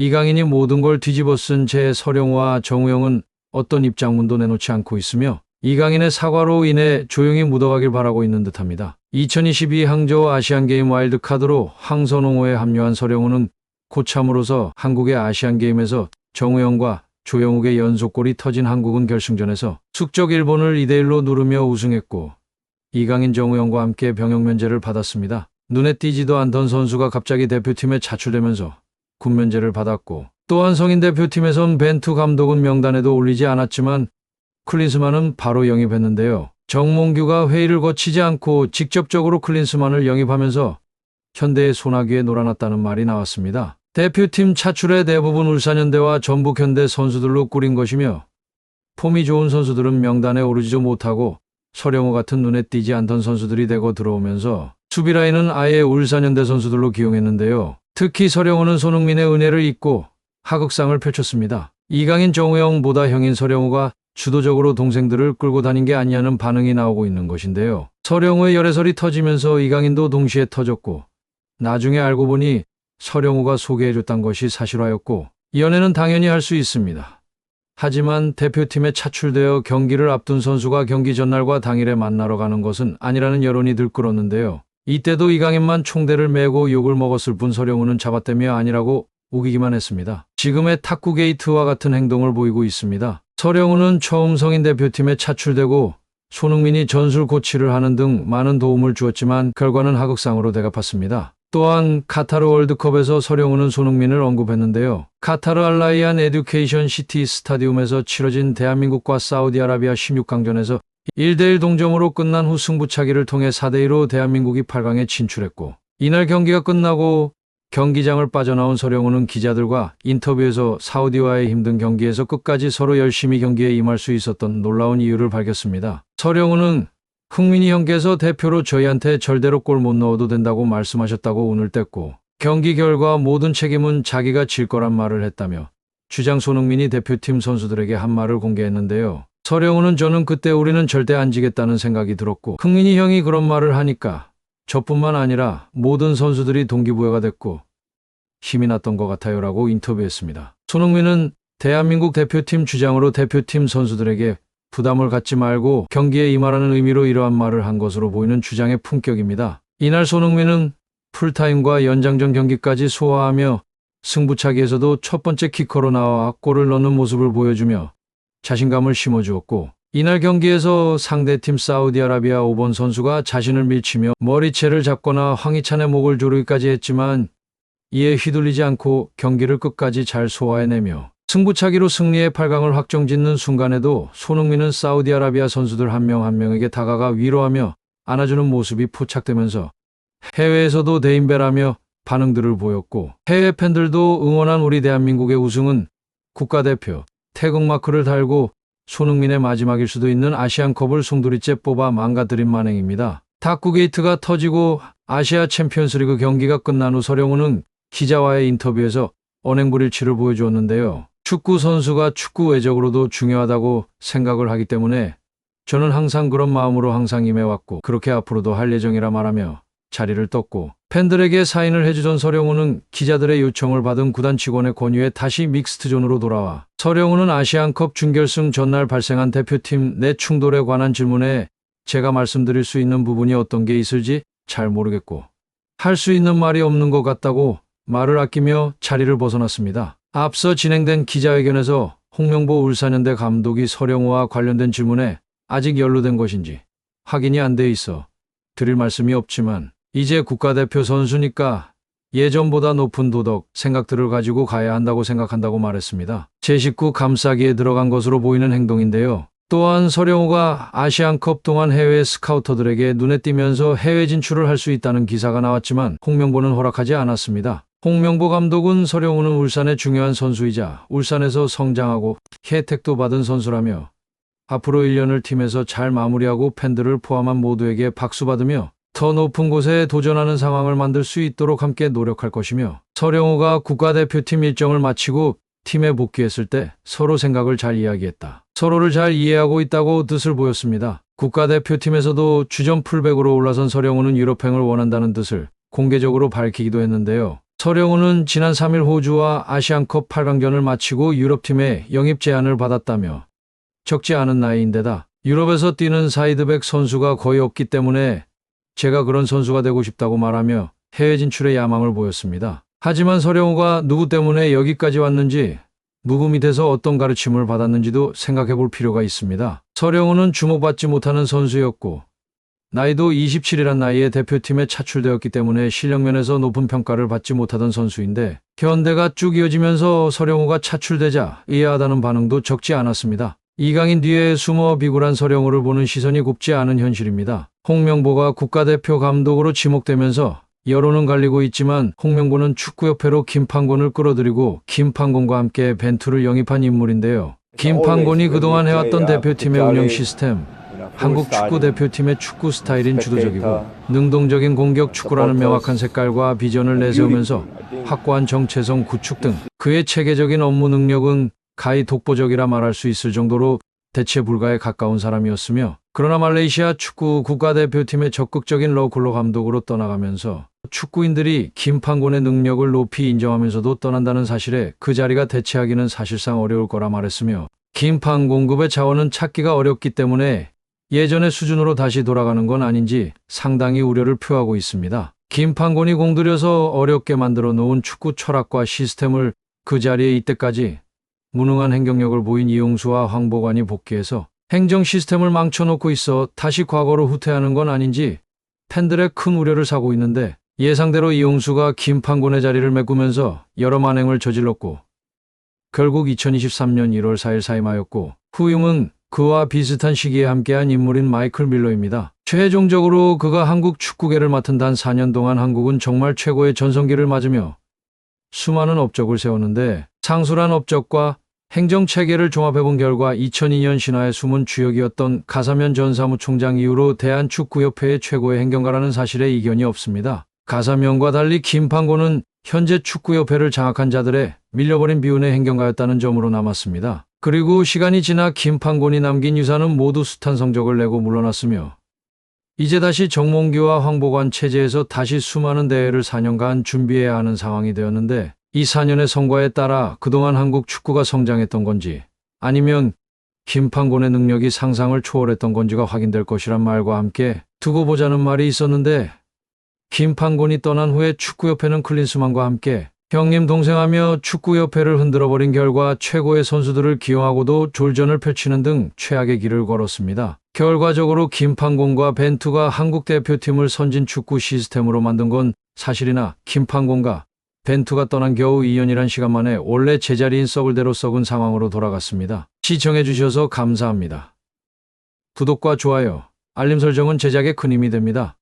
이강인이 모든 걸 뒤집어 쓴제 서령우와 정우영은 어떤 입장문도 내놓지 않고 있으며 이강인의 사과로 인해 조용히 묻어가길 바라고 있는 듯합니다. 2022 항저우 아시안게임 와일드카드로 황선홍호에 합류한 서령우는 고참으로서 한국의 아시안게임에서 정우영과 조영욱의 연속골이 터진 한국은 결승전에서 숙적 일본을 2대1로 누르며 우승했고 이강인 정우영과 함께 병역 면제를 받았습니다. 눈에 띄지도 않던 선수가 갑자기 대표팀에 차출되면서 군면제를 받았고 또한 성인 대표팀에선 벤투 감독은 명단에도 올리지 않았지만 클린스만은 바로 영입했는데요. 정몽규가 회의를 거치지 않고 직접적으로 클린스만을 영입하면서 현대의 소나기에 놀아났다는 말이 나왔습니다. 대표팀 차출의 대부분 울산현대와 전북현대 선수들로 꾸린 것이며 폼이 좋은 선수들은 명단에 오르지도 못하고 서령호 같은 눈에 띄지 않던 선수들이 되고 들어오면서 수비 라인은 아예 울산현대 선수들로 기용했는데요. 특히 서령호는 손흥민의 은혜를 잇고 하극상을 펼쳤습니다. 이강인 정우영보다 형인 서령호가 주도적으로 동생들을 끌고 다닌 게 아니냐는 반응이 나오고 있는 것인데요. 서령호의 열애설이 터지면서 이강인도 동시에 터졌고 나중에 알고 보니 서령호가 소개해줬던 것이 사실화였고 연애는 당연히 할 수 있습니다. 하지만 대표팀에 차출되어 경기를 앞둔 선수가 경기 전날과 당일에 만나러 가는 것은 아니라는 여론이 들끓었는데요. 이때도 이강인만 총대를 메고 욕을 먹었을 뿐 서령우는 잡아떼며 아니라고 우기기만 했습니다. 지금의 탁구 게이트와 같은 행동을 보이고 있습니다. 서령우는 처음 성인 대표팀에 차출되고 손흥민이 전술 코치를 하는 등 많은 도움을 주었지만 결과는 하극상으로 대갚았습니다. 또한 카타르 월드컵에서 서령우는 손흥민을 언급했는데요. 카타르 알라이안 에듀케이션 시티 스타디움에서 치러진 대한민국과 사우디아라비아 16강전에서 1대1 동점으로 끝난 후 승부차기를 통해 4대2로 대한민국이 8강에 진출했고 이날 경기가 끝나고 경기장을 빠져나온 서령우는 기자들과 인터뷰에서 사우디와의 힘든 경기에서 끝까지 서로 열심히 경기에 임할 수 있었던 놀라운 이유를 밝혔습니다. 서령우는 흥민이 형께서 대표로 저희한테 절대로 골 못 넣어도 된다고 말씀하셨다고 운을 뗐고 경기 결과 모든 책임은 자기가 질 거란 말을 했다며 주장 손흥민이 대표팀 선수들에게 한 말을 공개했는데요. 서령우는 저는 그때 우리는 절대 안 지겠다는 생각이 들었고 흥민이 형이 그런 말을 하니까 저뿐만 아니라 모든 선수들이 동기부여가 됐고 힘이 났던 것 같아요라고 인터뷰했습니다. 손흥민은 대한민국 대표팀 주장으로 대표팀 선수들에게 부담을 갖지 말고 경기에 임하라는 의미로 이러한 말을 한 것으로 보이는 주장의 품격입니다. 이날 손흥민은 풀타임과 연장전 경기까지 소화하며 승부차기에서도 첫 번째 키커로 나와 골을 넣는 모습을 보여주며 자신감을 심어주었고 이날 경기에서 상대팀 사우디아라비아 5번 선수가 자신을 밀치며 머리채를 잡거나 황희찬의 목을 조르기까지 했지만 이에 휘둘리지 않고 경기를 끝까지 잘 소화해내며 승부차기로 승리의 8강을 확정짓는 순간에도 손흥민은 사우디아라비아 선수들 한 명한 명에게 다가가 위로하며 안아주는 모습이 포착되면서 해외에서도 대인배라며 반응들을 보였고 해외 팬들도 응원한 우리 대한민국의 우승은 국가대표 태극 마크를 달고 손흥민의 마지막일 수도 있는 아시안컵을 송두리째 뽑아 망가뜨린 만행입니다. 탁구 게이트가 터지고 아시아 챔피언스리그 경기가 끝난 후 서령우는 기자와의 인터뷰에서 언행불일치를 보여주었는데요. 축구 선수가 축구 외적으로도 중요하다고 생각을 하기 때문에 저는 항상 그런 마음으로 항상 임해왔고 그렇게 앞으로도 할 예정이라 말하며 자리를 떴고 팬들에게 사인을 해주던 서령우는 기자들의 요청을 받은 구단 직원의 권유에 다시 믹스트존으로 돌아와 서령우는 아시안컵 준결승 전날 발생한 대표팀 내 충돌에 관한 질문에 제가 말씀드릴 수 있는 부분이 어떤 게 있을지 잘 모르겠고 할 수 있는 말이 없는 것 같다고 말을 아끼며 자리를 벗어났습니다. 앞서 진행된 기자회견에서 홍명보 울산현대 감독이 서령우와 관련된 질문에 아직 연루된 것인지 확인이 안 돼 있어 드릴 말씀이 없지만 이제 국가대표 선수니까 예전보다 높은 도덕 생각들을 가지고 가야 한다고 생각한다고 말했습니다. 제 식구 감싸기에 들어간 것으로 보이는 행동인데요. 또한 서령우가 아시안컵 동안 해외 스카우터들에게 눈에 띄면서 해외 진출을 할 수 있다는 기사가 나왔지만 홍명보는 허락하지 않았습니다. 홍명보 감독은 서령우는 울산의 중요한 선수이자 울산에서 성장하고 혜택도 받은 선수라며 앞으로 1년을 팀에서 잘 마무리하고 팬들을 포함한 모두에게 박수받으며 더 높은 곳에 도전하는 상황을 만들 수 있도록 함께 노력할 것이며 서령우가 국가대표팀 일정을 마치고 팀에 복귀했을 때 서로 생각을 잘 이야기했다. 서로를 잘 이해하고 있다고 뜻을 보였습니다. 국가대표팀에서도 주전 풀백으로 올라선 서령우는 유럽행을 원한다는 뜻을 공개적으로 밝히기도 했는데요. 서령우는 지난 3일 호주와 아시안컵 8강전을 마치고 유럽팀에 영입 제안을 받았다며 적지 않은 나이인데다 유럽에서 뛰는 사이드백 선수가 거의 없기 때문에 제가 그런 선수가 되고 싶다고 말하며 해외 진출의 야망을 보였습니다. 하지만 서령우가 누구 때문에 여기까지 왔는지 누구 밑에서 어떤 가르침을 받았는지도 생각해 볼 필요가 있습니다. 서령우는 주목받지 못하는 선수였고 나이도 27이란 나이에 대표팀에 차출되었기 때문에 실력면에서 높은 평가를 받지 못하던 선수인데 현대가 쭉 이어지면서 서령우가 차출되자 이해하다는 반응도 적지 않았습니다. 이강인 뒤에 숨어 비굴한 서령우를 보는 시선이 곱지 않은 현실입니다. 홍명보가 국가대표 감독으로 지목되면서 여론은 갈리고 있지만 홍명보는 축구협회로 김판곤을 끌어들이고 김판곤과 함께 벤투를 영입한 인물인데요. 김판곤이 그동안 해왔던 대표팀의 운영 시스템, 한국 축구 대표팀의 축구 스타일인 주도적이고 능동적인 공격 축구라는 명확한 색깔과 비전을 내세우면서 확고한 정체성 구축 등 그의 체계적인 업무 능력은 가히 독보적이라 말할 수 있을 정도로 대체 불가에 가까운 사람이었으며 그러나 말레이시아 축구 국가대표팀의 적극적인 러클로 감독으로 떠나가면서 축구인들이 김판곤의 능력을 높이 인정하면서도 떠난다는 사실에 그 자리가 대체하기는 사실상 어려울 거라 말했으며 김판곤급의 자원은 찾기가 어렵기 때문에 예전의 수준으로 다시 돌아가는 건 아닌지 상당히 우려를 표하고 있습니다. 김판곤이 공들여서 어렵게 만들어 놓은 축구 철학과 시스템을 그 자리에 이때까지 무능한 행정력을 보인 이용수와 황보관이 복귀해서 행정 시스템을 망쳐놓고 있어 다시 과거로 후퇴하는 건 아닌지 팬들의 큰 우려를 사고 있는데 예상대로 이용수가 김판곤의 자리를 메꾸면서 여러 만행을 저질렀고 결국 2023년 1월 4일 사임하였고 후임은 그와 비슷한 시기에 함께한 인물인 마이클 밀러입니다. 최종적으로 그가 한국 축구계를 맡은 단 4년 동안 한국은 정말 최고의 전성기를 맞으며 수많은 업적을 세웠는데 상술한 업적과 행정 체계를 종합해본 결과 2002년 신화의 숨은 주역이었던 가사면 전 사무총장 이후로 대한축구협회의 최고의 행정가라는 사실에 이견이 없습니다. 가사면과 달리 김판고는 현재 축구협회를 장악한 자들의 밀려버린 비운의 행정가였다는 점으로 남았습니다. 그리고 시간이 지나 김판곤이 남긴 유산은 모두 숱한 성적을 내고 물러났으며 이제 다시 정몽규와 황보관 체제에서 다시 수많은 대회를 4년간 준비해야 하는 상황이 되었는데 이 4년의 성과에 따라 그동안 한국 축구가 성장했던 건지 아니면 김판곤의 능력이 상상을 초월했던 건지가 확인될 것이란 말과 함께 두고 보자는 말이 있었는데 김판곤이 떠난 후에 축구협회는 클린스만과 함께 형님 동생하며 축구협회를 흔들어버린 결과 최고의 선수들을 기용하고도 졸전을 펼치는 등 최악의 길을 걸었습니다. 결과적으로 김판곤과 벤투가 한국 대표팀을 선진 축구 시스템으로 만든 건 사실이나 김판곤과 벤투가 떠난 겨우 2년이란 시간 만에 원래 제자리인 썩을 대로 썩은 상황으로 돌아갔습니다. 시청해주셔서 감사합니다. 구독과 좋아요, 알림 설정은 제작에 큰 힘이 됩니다.